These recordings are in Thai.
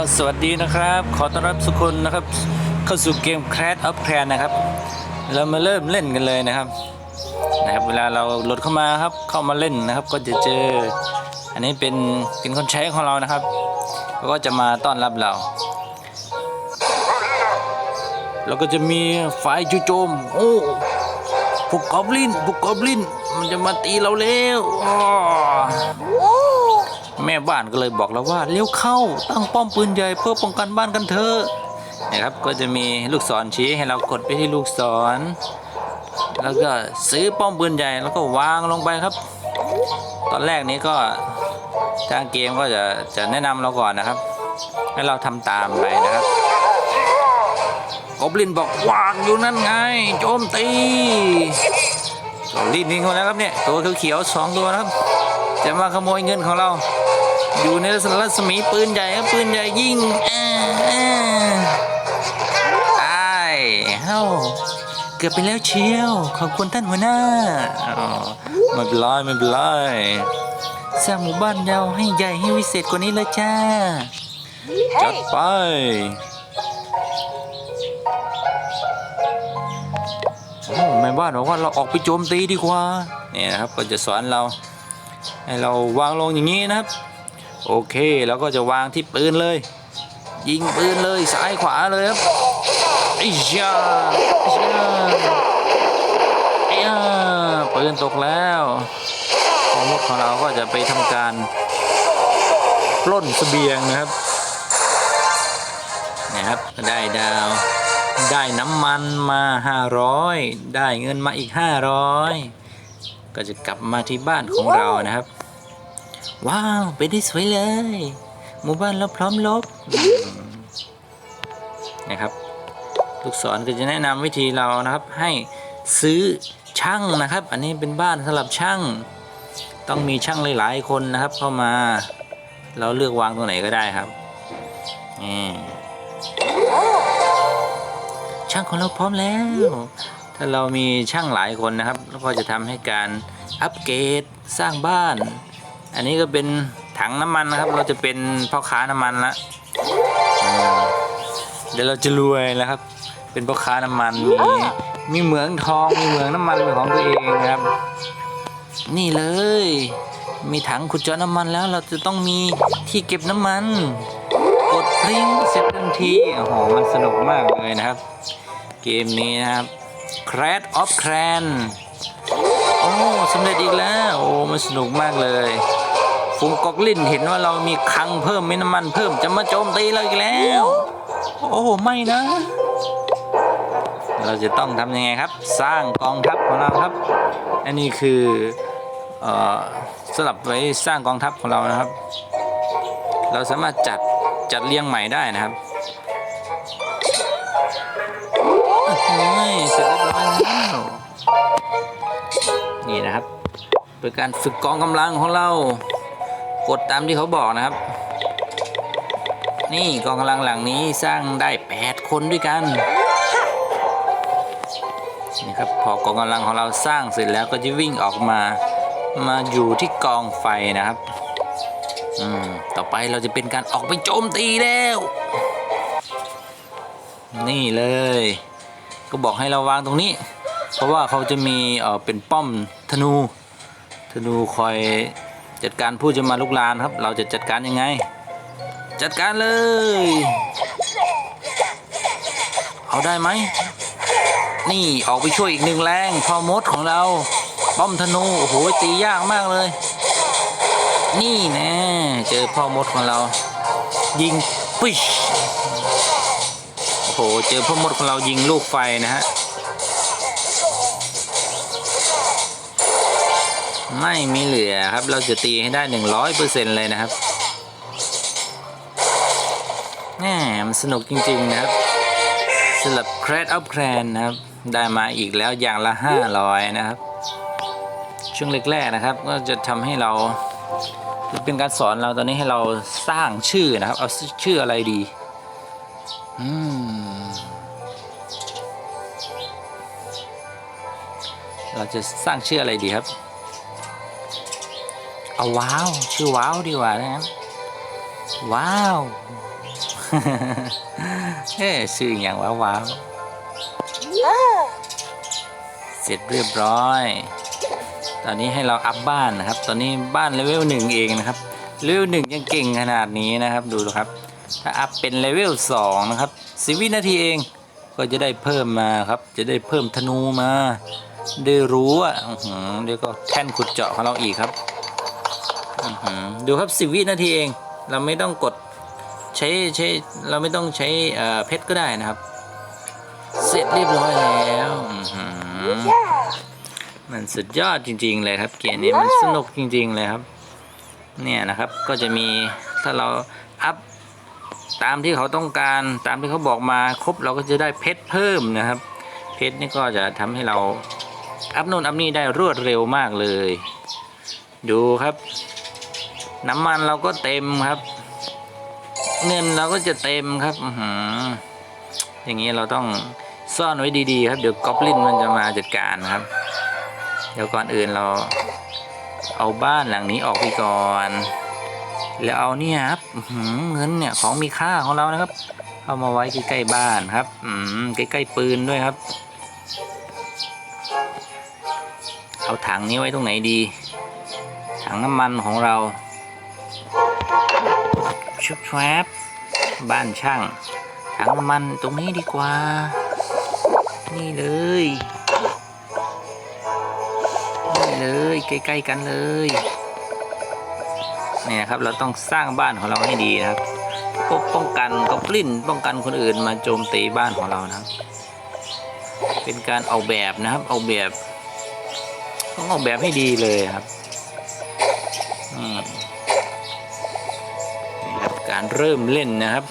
ก็สวัสดีนะครับ ขอต้อนรับทุกคนนะครับ เข้าสู่เกม Crash of Clan นะครับ เรามาเริ่มเล่นกันเลยนะครับนะครับ เวลาเราโหลดเข้ามาครับเข้ามาเล่นนะครับ ก็จะเจอ อันนี้เป็นเป็นคนใช้ของเรานะครับเขาก็จะมาต้อนรับเราแล้วก็จะมีฝ่ายจู่โจม โอ้พวกกอบลินพวกกอบลิน มันจะมาตีเราแล้วอ้อ แม่บ้านก็เลยบอกเราว่าเลี้ยวเข้าตั้งป้อมปืนใหญ่เพื่อป้องกันบ้านกันเถอะนะครับก็จะมีลูกศรชี้ให้เรากดไปที่ลูกศร แล้วก็ซื้อป้อมปืนใหญ่แล้วก็วางลงไปครับ ตอนแรกนี้ก็ทางเกมก็จะจะแนะนำเราก่อนนะครับให้เราทำตามไปนะครับกบลินบอกวางอยู่นั่นไง โจมตีก็รีบยิงมาแล้วครับเนี่ยตัวเขียวๆสองตัวนะครับ จะมาขโมยเงินของเรา อยู่ในรัศมีปืนใหญ่ครับปืนใหญ่ยิงอ่าอ่าตายเฮ้าเกือบไปแล้วเชียว ขอบคุณท่านหัวหน้าอ๋อไม่เป็นไรไม่เป็นไรสร้างหมู่บ้านเราให้ใหญ่ให้วิเศษกว่านี้เลยจ้า จัดไป โอ้แม่บ้านบอกว่าเราออกไปโจมตีดีกว่า เนี่นะครับก็จะสอนเรา ให้เราวางลงอย่างนี้นะครับ โอเคแล้วก็จะวางที่ปืนเลย ยิงปืนเลยซ้ายขวาเลยครับไอ้ยาไอ้ยาไอ้ยาปืนตกแล้วของมุกของเราก็จะไปทำการปล้นเสบียงนะครับนะครับได้ดาว ได้น้ำมันมา 500 ได้เงินมาอีก 500 ก็จะกลับมาที่บ้านของเรานะครับ ว้าว ไปได้สวยเลย หมู่บ้านเราพร้อมลบนะครับ ลูกศรก็จะแนะนำวิธีเรานะครับ ให้ซื้อช่างนะครับ อันนี้เป็นบ้านสำหรับช่าง ต้องมีช่างหลาย ๆ คนนะครับ เข้ามา เราเลือกวางตรงไหนก็ได้ครับนี่ช่างของเราพร้อมแล้ว ถ้าเรามีช่างหลายคนนะครับ ก็จะทำให้การอัปเกรดสร้างบ้าน อันนี้ก็เป็นถังน้ำมันนะครับ เราจะเป็นพ่อค้าน้ำมันละเดี๋ยวเราจะรวยแล้วครับ เป็นพ่อค้าน้ำมันมีมีเหมืองทองมีเหมืองน้ำมันเป็นของตัวเองนะครับ นี่เลย มีถังขุดเจาะน้ำมันแล้ว เราจะต้องมีที่เก็บน้ำมัน กดพริ้งเสร็จทันทีโอ้โหมันสนุกมากเลยนะครับ เกมนี้นะครับ Crash of Clan โอ้สำเร็จอีกแล้ว โอ้มันสนุกมากเลย ฟุงกอกลิ่นเห็นว่าเรามีคังเพิ่มมีน้ำมันเพิ่มจะมาโจมตีเราอีกแล้ว โอ้ไม่นะ เราจะต้องทำยังไงครับ สร้างกองทัพของเราครับ อันนี้คือเอ่อสลับไว้สร้างกองทัพของเรานะครับ เราสามารถจัดจัดเรียงใหม่ได้นะครับเฮ้ยเสร็จเรียบร้อยแล้วนี่นะครับเป็นการฝึกกองกำลังของเรา กดตามที่เขาบอกนะครับ นี่กองกำลังหลังนี้สร้างได้ 8 คนด้วยกันนี่ครับพอกองกำลังของเราสร้างเสร็จแล้วก็จะวิ่งออกมามาอยู่ที่กองไฟนะครับอืมต่อไปเราจะเป็นการออกไปโจมตีแล้ว นี่เลย ก็บอกให้เราวางตรงนี้ เพราะว่าเขาจะมีเอ่อเป็นป้อมธนูธนูคอย จัดการผู้จะมาลุกลานครับ เราจะจัดการยังไง จัดการเลย เอาได้ไหม นี่ออกไปช่วยอีกหนึ่งแรงพอมดของเราป้อมธนูโอ้โหตียากมากเลย นี่แน่เจอพ่อมดของเรา ยิงปิชโอ้โหเจอพ่อมดของเรายิงลูกไฟนะฮะ ไม่มีเหลือครับ เราจะตีให้ได้หนึ่งร้อยเปอร์เซ็นต์เลยนะครับแหมมันสนุกจริง ๆ นะครับสำหรับ Crash of Clan นะครับ ได้มาอีกแล้วอย่างละห้าร้อยนะครับ ช่วงแรกๆนะครับ ก็จะทำให้เราเป็นการสอนเราตอนนี้ให้เราสร้างชื่อนะครับ เอาชื่ออะไรดีอืมเราจะสร้างชื่ออะไรดีครับ เอาว้าวชื่อว้าวดีกว่านะครับว้าวเฮ้ชื่ออย่างว้าวว้าวเสร็จเรียบร้อย ตอนนี้ให้เราอัพบ้านนะครับ ตอนนี้บ้านเลเวลหนึ่งเองนะครับเลเวลหนึ่งยังเก่งขนาดนี้นะครับดูครับ ถ้าอัพเป็นเลเวลสองนะครับสิบวินาทีเองก็จะได้เพิ่มมาครับ จะได้เพิ่มธนูมา ได้รู้อะเดี๋ยวก็แท่นขุดเจาะของเราอีกครับ ดูครับสิวินาทีเอง เราไม่ต้องกดใช้ใช้เราไม่ต้องใช้เอเพชรก็ได้นะครับ เสร็จเรียบร้อยแล้วมันสุดยอดจริง ๆ เลยครับ เกมนี้มันสนุกจริง ๆ เลยครับ เนี่ยนะครับก็จะมีถ้าเราอัพตามที่เขาต้องการตามที่เขาบอกมาครบเราก็จะได้เพชรเพิ่มนะครับ เพชรนี่ก็จะทำให้เราอัพโน่นอัพนี่ได้รวดเร็วมากเลย ดูครับ น้ำมันเราก็เต็มครับ เงินเราก็จะเต็มครับอือย่างนี้เราต้องซ่อนไว้ดีๆ ครับ เดี๋ยวกอบลินมันจะมาจัดการครับ เดี๋ยวก่อนอื่นเรา เอาบ้านหลังนี้ออกไปก่อน แล้วเอาเนี่ยครับเงินเนี่ยของมีค่าของเรานะครับ เอามาไว้ใกล้ๆบ้านครับ อืมใกล้ๆปืนด้วยครับ เอาถังนี้ไว้ตรงไหนดี ถังน้ำมันของเรา ชุบแชบบ้านช่างถังน้ำมันตรงนี้ดีกว่า นี่เลย นี่เลยใกล้ๆกันเลยเนี่ยครับเราต้องสร้างบ้านของเราให้ดีนะครับปกป้องกันกอบลินป้องกันคนอื่นมาโจมตีบ้านของเรานะครับ เป็นการออกแบบนะครับออกแบบต้องออกแบบให้ดีเลยครับอืมนี่ครับ การเริ่มเล่นนะครับ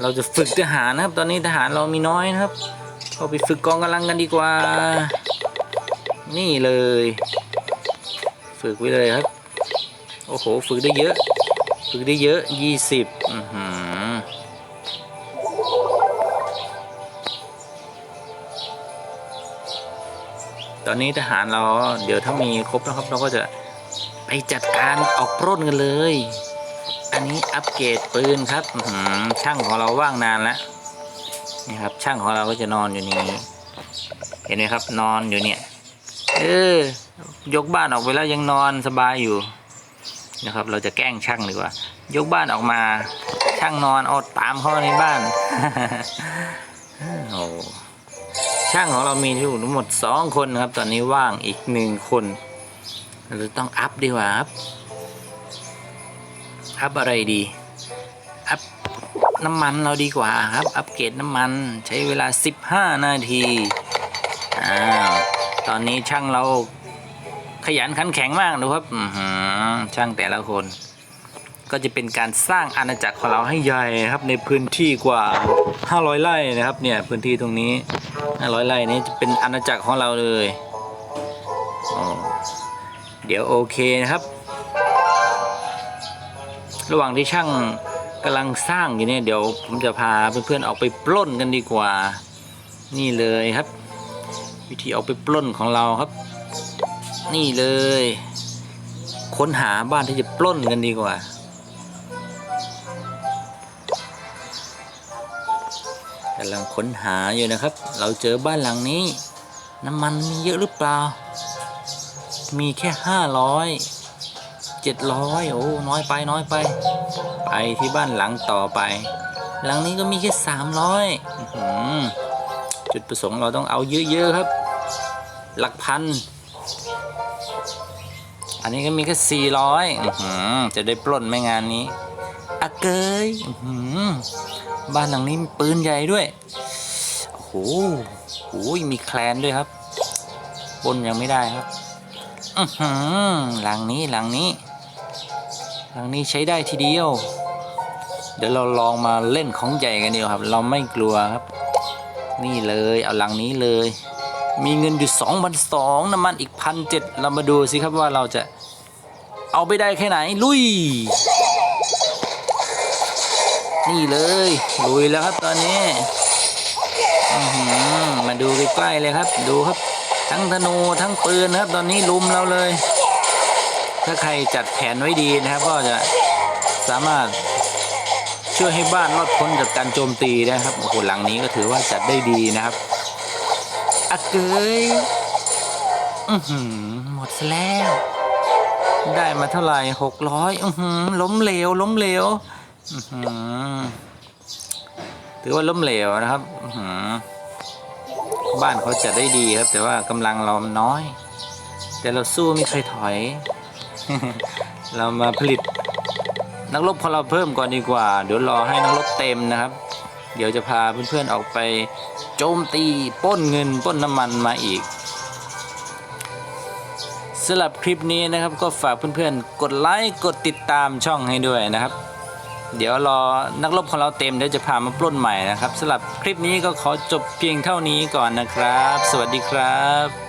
เราจะฝึกทหารนะครับ ตอนนี้ทหารเรามีน้อยนะครับเราไปฝึกกองกำลังกันดีกว่า นี่เลย ฝึกไว้เลยครับ โอ้โห ฝึกได้เยอะ ฝึกได้เยอะยี่สิบอือหือตอนนี้ทหารเราเดี๋ยวถ้ามีครบนะครับ เราก็จะไปจัดการออกปล้นกันเลย อันนี้อัปเกรดปืนครับช่างของเราว่างนานแล้วนี่ครับ ช่างของเราก็จะนอนอยู่นี่เห็นไหมครับ นอนอยู่เนี่ย เออยกบ้านออกไปแล้วยังนอนสบายอยู่นะครับ เราจะแกล้งช่างดีกว่า ยกบ้านออกมา ช่างนอนอาตามเข้าในบ้านโอ้ช่างของเรามีอยู่ทั้งหมดสองคนครับ ตอนนี้ว่างอีกหนึ่งคนเราจะต้องอัพดีกว่าครับ อัพอะไรดี อัพน้ำมันเราดีกว่าครับ อัปเกรดน้ำมันใช้เวลา 15 นาที อ้าว ตอนนี้ช่างเราขยันขันแข็งมากดูครับช่างแต่ละคน ก็จะเป็นการสร้างอาณาจักรของเราให้ใหญ่ครับ ในพื้นที่กว่า 500 ไร่นะครับ เนี่ยพื้นที่ตรงนี้ 500 ไร่นี้จะเป็นอาณาจักรของเราเลย เดี๋ยวโอเคนะครับ ระหว่างที่ช่างกำลังสร้างอยู่เนี่ยเดี๋ยวผมจะพาเพื่อนๆออกไปปล้นกันดีกว่า นี่เลยครับ วิธีออกไปปล้นของเราครับ นี่เลย ค้นหาบ้านที่จะปล้นกันดีกว่า กำลังค้นหาอยู่นะครับ เราเจอบ้านหลังนี้ น้ำมันมีเยอะหรือเปล่า มีแค่ห้าร้อย เจ็ดร้อยโอ้น้อยไปน้อยไป ไปที่บ้านหลังต่อไป หลังนี้ก็มีแค่สามร้อยจุดประสงค์เราต้องเอาเยอะๆครับ หลักพัน อันนี้ก็มีแค่สี่ร้อยจะได้ปล้นไหม่งานนี้อเกยบ้านหลังนี้มีปืนใหญ่ด้วยโอ้โหโอ้ยมีแคลนด้วยครับปล้นยังไม่ได้ครับหลังนี้หลังนี้ หลังนี้ใช้ได้ทีเดียว เดี๋ยวเราลองมาเล่นของใหญ่กันดีกว่าครับ เราไม่กลัวครับ นี่เลยเอาหลังนี้เลย มีเงินอยู่สองพันสองน้ำมันอีกพันเจ็ดเรามาดูสิครับว่าเราจะเอาไปได้แค่ไหนลุย นี่เลยลุยแล้วครับตอนนี้มาดูใกล้ๆเลยครับ ดูครับ ทั้งธนูทั้งปืนครับ ตอนนี้ลุมเราเลย ถ้าใครจัดแผนไว้ดีนะครับ ก็จะสามารถช่วยให้บ้านรอดพ้นจากการโจมตีนะครับโอ้โหหลังนี้ก็ถือว่าจัดได้ดีนะครับอะเกยอือหือหมดแล้ว ได้มาเท่าไหร่หกร้อยอือหือล้มเหลวล้มเหลวอือหือถือว่าล้มเหลวนะครับอือหือบ้านเขาจัดได้ดีครับ แต่ว่ากำลังเรามันน้อย แต่เราสู้ไม่เคยถอย เรามาผลิตนักรบของเราเพิ่มก่อนดีกว่า เดี๋ยวรอให้นักรบเต็มนะครับ เดี๋ยวจะพาเพื่อนๆออกไปโจมตีปล้นเงินปล้นน้ำมันมาอีกสำหรับคลิปนี้นะครับก็ฝากเพื่อนๆ กดไลค์กดติดตามช่องให้ด้วยนะครับ เดี๋ยวรอนักรบของเราเต็มเดี๋ยวจะพามาปล้นใหม่นะครับสำหรับคลิปนี้ก็ขอจบเพียงเท่านี้ก่อนนะครับ สวัสดีครับ